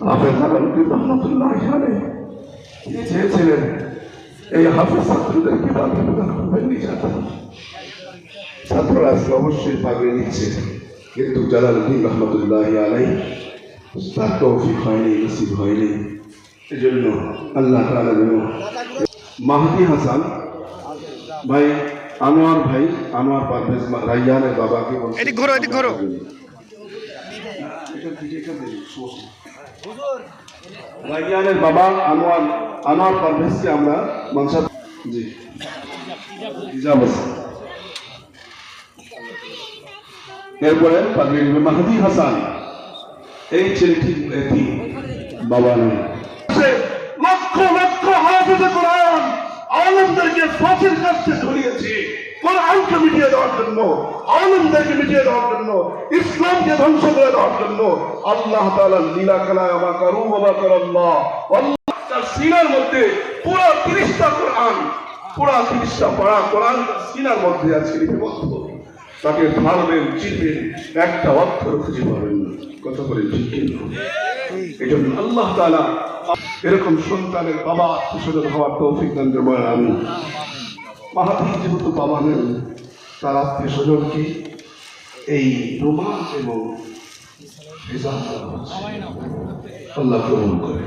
হাফেজ আলমগীর রহমতুল্লাহ চেয়েছিলেন এই হাফেজ করবেন নির্যাতন ছাত্ররা আজকে অবশ্যই পাগড়ি নিচ্ছে কিন্তু জালালউদ্দিন রহমতুল্লাহ আলাই তার তৌফিক হয়নি নসিব হয়নি এজন্য আল্লাহ যেন মাহদি হাসান ভাই আনোয়ার ভাই আনোয়ার পারভেজ রাইয়ানের বাবাকে ঘোরো, ঘোরো। রাইয়ানের বাবা আনোয়ার আনোয়ার পারভেজকে আমরা মনসাব জি। এরপরে পাগড়ি মাহাদি হাসান। এই ছেলেটি বাবা নেই লক্ষ লক্ষ হাফিজে কোরআন আলমদেরকে ফাঁসির কাছে ধরিয়েছে। কোরআনকে মিটিয়ে দেওয়ার জন্য, আলমদেরকে মিটিয়ে দেওয়ার জন্য, ইসলামকে ধ্বংস করে দেওয়ার জন্য আল্লাহ তাআলা লীলা খেলায় আমা করু বাবা করল্লাহ তার সিনার মধ্যে পুরো তিরিশটা কোরআন, পুরো তিরিশটা পড়া কোরআন সিনার মধ্যে আছে, লিপিবদ্ধ। তাকে ধরবেন, চিনবেন, একটা অক্ষর খুঁজে পাবেন কথা বলে ঠিক কিনা? এই জন্য আল্লাহ তাআলা এরকম সন্তানের বাবা আত্মীয় হওয়ার তৌফিক দান করবেন আমি মাহাতি যেহেতু বাবা নেন, তার আত্মীয় স্বজনকে এই রোমান এবং আল্লাহ গ্রহণ করে